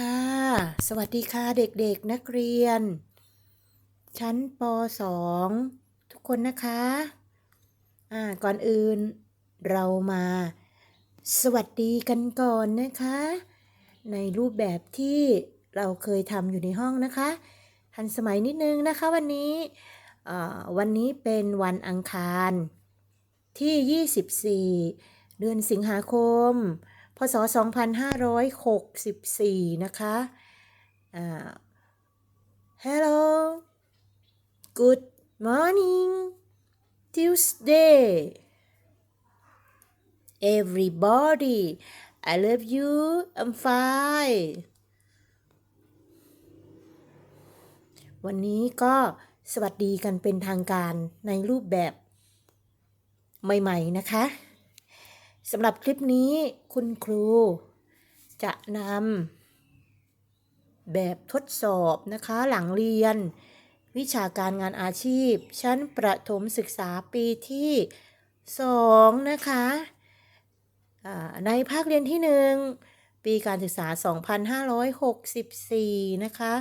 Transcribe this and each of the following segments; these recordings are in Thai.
ค่ะ สวัสดีค่ะเด็กๆนักเรียน ชั้นป .2 ทุกคนนะคะอ่าก่อนอื่นเรามา สวัสดีกันก่อนนะคะ ในรูปแบบที่เราเคยทำอยู่ในห้องนะคะ ทันสมัยนิดนึงนะคะวันนี้อ่าวันนี้เป็นวันอังคารที่ 24 เดือนสิงหาคม พศ 2564 นะคะอ่า Hello Good morning Tuesday Everybody I love you I'm fine วันนี้ก็สวัสดีกันเป็นทางการในรูปแบบใหม่ ๆ นะคะ สำหรับคลิปนี้คุณครูจะนำแบบทดสอบนะคะหลังเรียน วิชาการงานอาชีพ ชั้นประถมศึกษาปีที่ 2 นะคะในภาคเรียนที่ 1 ปีการศึกษา 2564 นะคะ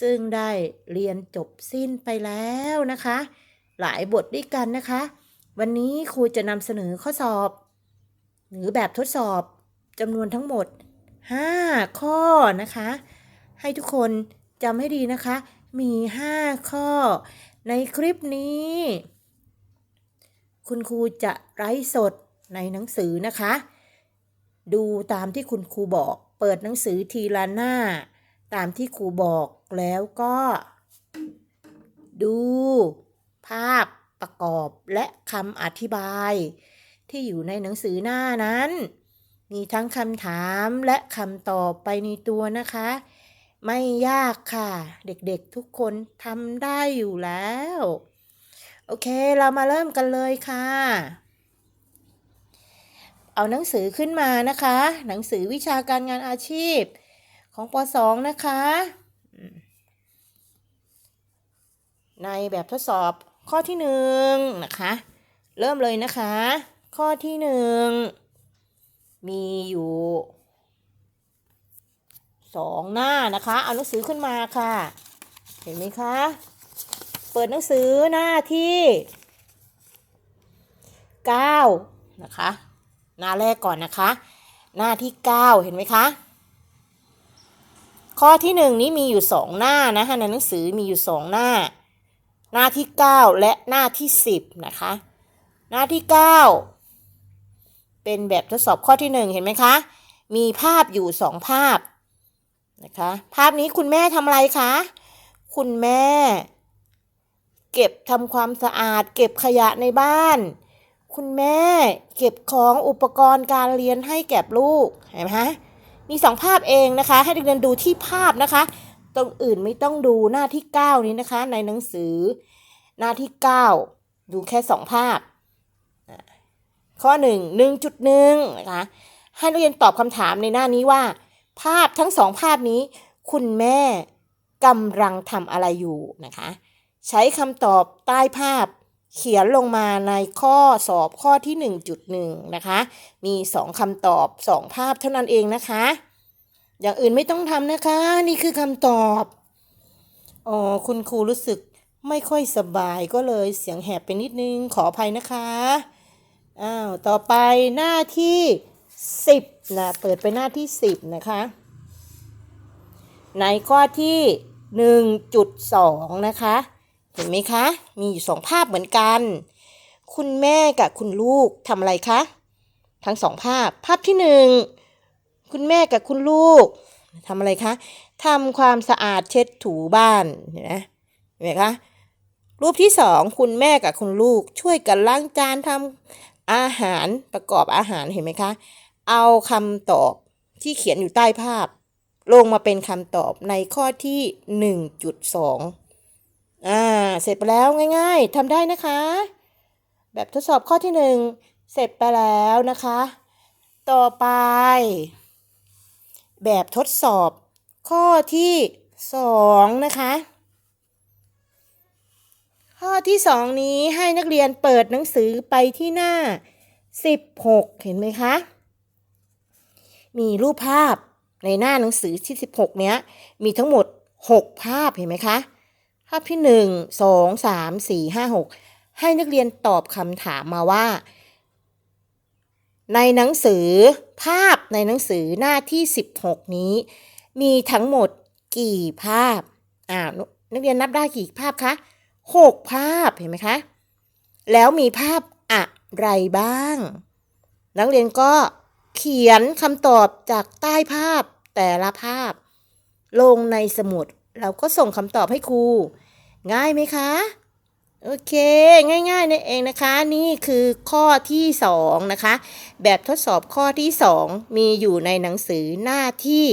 ซึ่งได้เรียนจบสิ้นไปแล้วนะคะ หลายบทด้วยกันนะคะ วันนี้ครูจะนำเสนอข้อสอบ หรือแบบทดสอบจำนวนทั้งหมด 5 ข้อนะคะ ให้ทุกคนจำให้ดีนะคะ มี 5 ข้อ ในคลิปนี้ คุณครูจะไลฟ์สดในหนังสือนะคะ ดูตามที่คุณครูบอก เปิดหนังสือทีละหน้า ตามที่ครูบอกแล้วก็ ดู ภาพประกอบและคำอธิบาย ที่อยู่ในหนังสือหน้านั้น มีทั้งคำถามและคำตอบไปในตัวนะคะ ไม่ยากค่ะ เด็กๆทุกคนทำได้อยู่แล้ว โอเคเรามาเริ่มกันเลยค่ะ เอาหนังสือขึ้นมานะคะ หนังสือวิชาการงานอาชีพ ของป .2 นะคะในแบบทดสอบข้อที่หนึ่งนะคะ เริ่มเลยนะคะ ข้อที่หนึ่งมีอยู่สองหน้านะคะ เอาหนังสือขึ้นมาค่ะ เห็นไหมคะ เปิดหนังสือหน้าที่เก้านะคะ หน้าแรกก่อนนะคะ หน้าที่เก้าเห็นไหมคะ ข้อที่หนึ่งนี้มีอยู่สองหน้านะคะในหนังสือมีอยู่สองหน้า หน้าที่9และหน้าที่10นะคะ หน้าที่9 เป็นแบบทดสอบข้อที่ 1 เห็นไหมคะ มีภาพอยู่ 2 ภาพนะคะ ภาพนี้คุณแม่ทำอะไรคะ คุณแม่ เก็บทำความสะอาด เก็บขยะในบ้าน คุณแม่เก็บของอุปกรณ์การเรียนให้แก่ลูก เห็นไหมคะ มีสองภาพเองนะคะ ให้เด็กๆดูที่ภาพนะคะ ตรงอื่นไม่ต้องดูหน้าที่ 9 นี้นะคะ ในหนังสือหน้าที่ 9 ดูแค่2ภาพ ข้อ 1 1.1นะคะให้นักเรียนตอบคำถามในหน้านี้ว่า ภาพทั้งสองภาพนี้ คุณแม่กำลังทำอะไรอยู่นะคะ ใช้คำตอบใต้ภาพเขียนลงมาในข้อสอบข้อที่ 1.1 นะคะ มี 2คำตอบ 2 ภาพเท่านั้นเองนะคะ อย่างอื่นไม่ต้องทำนะคะ นี่คือคำตอบอ๋อคุณครูรู้สึกไม่ค่อยสบายก็เลยเสียงแหบไปนิดนึงขออภัยนะคะ อ้าว ต่อไปหน้าที่10นะเปิดไปหน้าที่10นะคะ ในข้อที่1.2นะคะ เห็นไหมคะ มีอยู่สองภาพเหมือนกัน คุณแม่กับคุณลูกทำอะไรคะ ทั้งสองภาพ ภาพที่หนึ่งคุณแม่กับคุณลูกทำอะไรคะทำความสะอาดเช็ดถูบ้านเห็นไหมเห็นไหมคะรูปที่สองคุณแม่กับคุณลูกช่วยกันล้างจานทำ อาหารประกอบอาหารเห็นไหมคะ เอาคำตอบที่เขียนอยู่ใต้ภาพ ลงมาเป็นคำตอบในข้อที่ 1.2อ่าเสร็จไปแล้วง่ายๆทำได้นะคะ แบบทดสอบข้อที่หนึ่งเสร็จไปแล้วนะคะ ต่อไป แบบทดสอบข้อที่สองนะคะ ข้อที่สองนี้ให้นักเรียนเปิดหนังสือไปที่หน้า 16 เห็นไหมคะ มีรูปภาพในหน้าหนังสือที่ 16 เนี้ย มีทั้งหมด 6 ภาพเห็นไหมคะ ภาพที่ 1 2 3 4 5 6 ให้นักเรียนตอบคำถามมาว่า ในหนังสือภาพในหนังสือหน้าที่ 16 นี้ มีทั้งหมดกี่ภาพ อ่านักเรียนนับได้กี่ภาพคะ 6ภาพเห็นไหมคะ แล้วมีภาพอะไรบ้าง นักเรียนก็เขียนคำตอบจากใต้ภาพแต่ละภาพ ลงในสมุด เราก็ส่งคำตอบให้ครู ง่ายไหมคะ โอเค ง่ายๆนั่นเองนะคะ นี่คือข้อที่ 2 นะคะ แบบทดสอบข้อที่ 2 มีอยู่ในหนังสือหน้าที่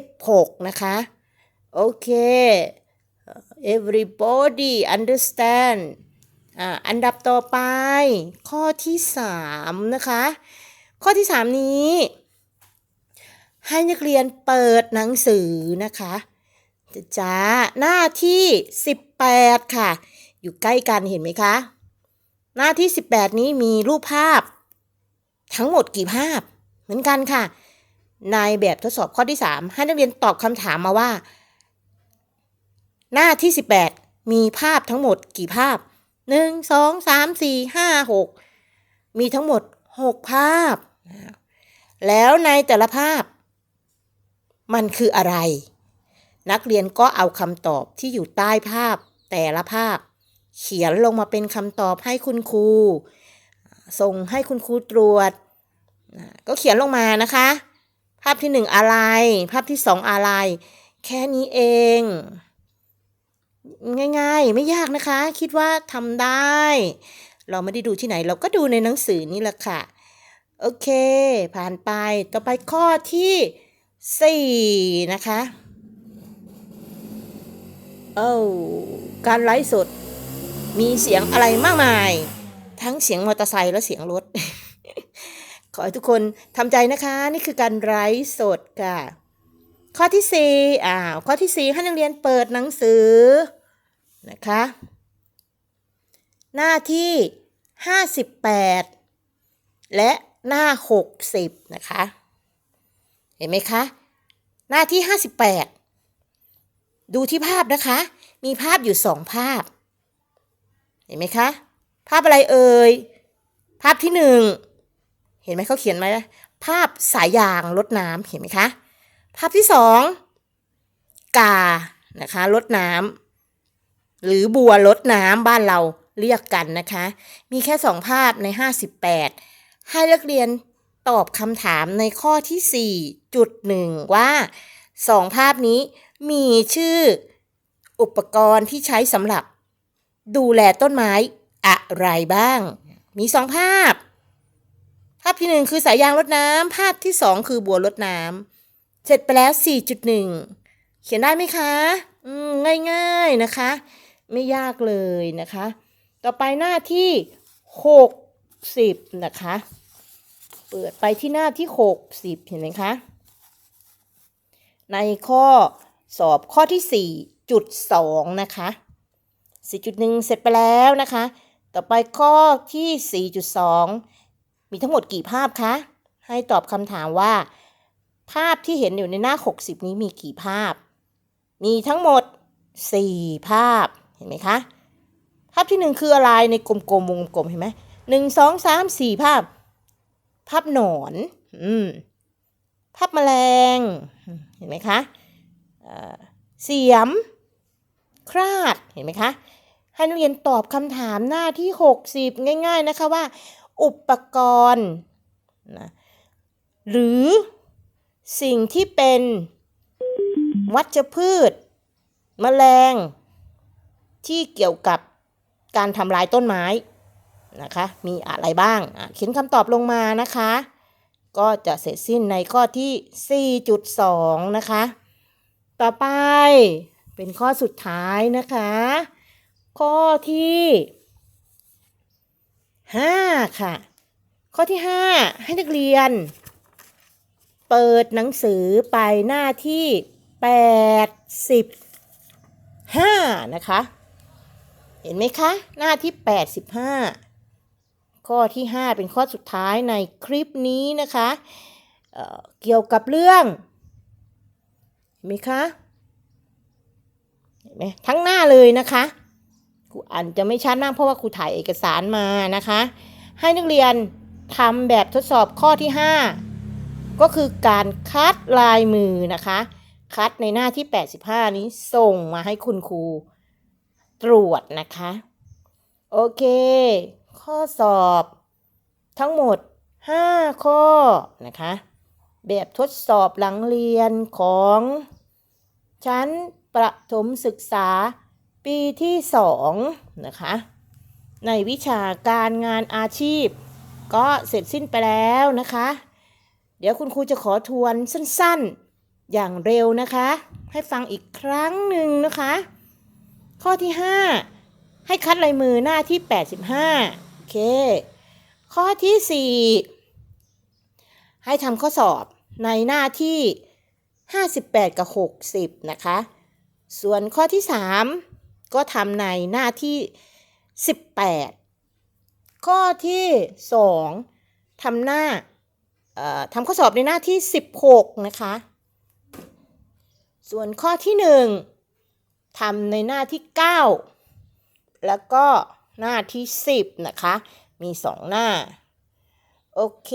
16 นะคะ โอเค everybody understand อ่าอันดับต่อไป ข้อที่ 3 นะคะ ข้อที่ 3 นี้ ให้นักเรียนเปิดหนังสือนะคะจ้าหน้าที่ 18 ค่ะ อยู่ใกล้กันเห็นไหมคะ หน้าที่ 18 นี้มีรูปภาพ ทั้งหมดกี่ภาพ เหมือนกันค่ะ ในแบบทดสอบข้อที่ 3 ให้นักเรียนตอบคำถามมาว่า หน้าที่ 18 มีภาพทั้งหมดกี่ภาพ 1 2 3 4 5 6 มีทั้งหมด 6 ภาพ แล้วในแต่ละภาพ มันคืออะไร นักเรียนก็เอาคำตอบที่อยู่ใต้ภาพแต่ละภาพ เขียนลงมาเป็นคำตอบให้คุณครู ส่งให้คุณครูตรวจ ก็เขียนลงมานะคะ ภาพที่หนึ่งอะไร ภาพที่สองอะไร แค่นี้เอง ง่ายๆ ไม่ยากนะคะ คิดว่าทำได้ เราไม่ได้ดูที่ไหนเราก็ดูในหนังสือนี่แหละค่ะ โอเค ผ่านไปต่อไปข้อที่สี่นะคะเอ้าการไลฟ์สดมีเสียงอะไรมากมาย ทั้งเสียงมอเตอร์ไซค์และเสียงรถ ขอให้ทุกคนทำใจนะคะ นี่คือการไลฟ์สดค่ะ ข้อที่สี่อ้าวข้อที่สี่ให้นักเรียนเปิดหนังสือนะคะ หน้าที่ห้าสิบแปดและหน้าหกสิบนะคะ เห็นไหมคะ หน้าที่ห้าสิบแปดดูที่ภาพนะคะ มีภาพอยู่สองภาพ เห็นไหมคะ ภาพอะไรเอ่ย ภาพที่หนึ่ง เห็นไหมเขาเขียนไหมภาพสายยางรดน้ำเห็นไหมคะ ภาพที่สองกานะคะรดน้ำหรือบัวรดน้ำบ้านเราเรียกกันนะคะ มีแค่สองภาพใน 58 ให้นักเรียนตอบคำถามในข้อที่ 4.1 ว่าสองภาพนี้มีชื่ออุปกรณ์ที่ใช้สำหรับ ดูแลต้นไม้อะไรบ้าง มีสองภาพ ภาพที่หนึ่งคือสายยางรดน้ำภาพที่สองคือบัวรดน้ำ เสร็จไปแล้ว 4.1 เขียนได้ไหมคะง่ายๆนะคะ ไม่ยากเลยนะคะ ต่อไปหน้าที่ 60 นะคะ เปิดไปที่หน้าที่ 60 เห็นไหมคะ ในข้อสอบข้อที่ 4.2 นะคะ 4.1 เสร็จไปแล้วนะคะ ต่อไปข้อที่ 4.2 มีทั้งหมดกี่ภาพคะ ให้ตอบคำถามว่า ภาพที่เห็นอยู่ในหน้า 60 นี้มีกี่ภาพ มีทั้งหมด 4 ภาพ เห็นไหมคะ ภาพที่หนึ่งคืออะไร ในกลมๆวงกลมเห็นไหมหนึ่งสองสามสี่ภาพ ภาพหนอน อืม ภาพแมลง เห็นไหมคะเอ่อเสียม คราด เห็นไหมคะ ให้นักเรียนตอบคำถามหน้าที่ 60 ง่าย ๆ นะคะว่า อุปกรณ์นะหรือ สิ่งที่เป็นวัชพืช แมลง ที่เกี่ยวกับการทำลายต้นไม้นะคะ มีอะไรบ้าง เขียนคำตอบลงมานะคะ ก็จะเสร็จสิ้นในข้อที่ 4.2 นะคะ ต่อไปเป็นข้อสุดท้ายนะคะ ข้อที่ 5 ค่ะ ข้อที่ 5 ให้นักเรียน เปิดหนังสือไปหน้าที่85นะคะ เห็นไหมคะ หน้าที่85ข้อที่5เป็นข้อสุดท้ายในคลิปนี้นะคะเเกี่ยวกับเรื่อง เห็นไหมคะเห็นไหมทั้งหน้าเลยนะคะครูอ่านจะไม่ชัดมากเพราะว่าครูถ่ายเอกสารมานะคะ ให้นักเรียนทำแบบทดสอบข้อที่5 ก็คือการคัดลายมือนะคะ คัดในหน้าที่ 85 นี้ส่งมาให้คุณครูตรวจนะคะ โอเค ข้อสอบทั้งหมด 5 ข้อนะคะ แบบทดสอบหลังเรียนของ ชั้นประถมศึกษาปีที่2นะคะ ในวิชาการงานอาชีพ ก็เสร็จสิ้นไปแล้วนะคะ เดี๋ยวคุณครูจะขอทวนสั้นๆ อย่างเร็วนะคะ ให้ฟังอีกครั้งหนึ่งนะคะ ข้อที่ 5 ให้คัดลายมือหน้าที่ 85โอเค ข้อที่ 4 ให้ทำข้อสอบในหน้าที่ 58 กับ 60 นะคะ ส่วนข้อที่ 3 ก็ทำในหน้าที่ 18 ข้อที่ 2ทำหน้า ทำข้อสอบในหน้าที่ 16 นะคะ ส่วนข้อที่ 1ทำในหน้าที่ 9 แล้วก็หน้าที่ 10 นะคะ มี 2 หน้า โอเค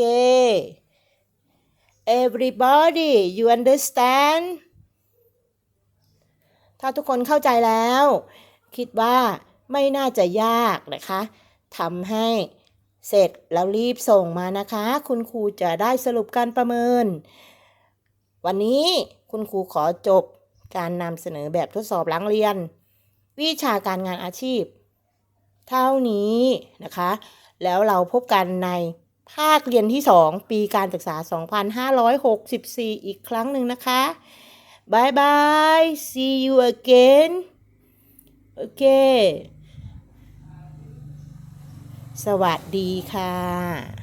everybody you understand ถ้าทุกคนเข้าใจแล้ว คิดว่าไม่น่าจะยากนะคะทำให้ เสร็จแล้วรีบส่งมานะคะ คุณครูจะได้สรุปการประเมิน วันนี้คุณครูขอจบการนำเสนอแบบทดสอบหลังเรียน วิชาการงานอาชีพ เท่านี้นะคะ แล้วเราพบกันในภาคเรียนที่ 2 ปีการศึกษา 2564 อีกครั้งหนึ่งนะคะบายบาย see you again โอเค สวัสดีค่ะ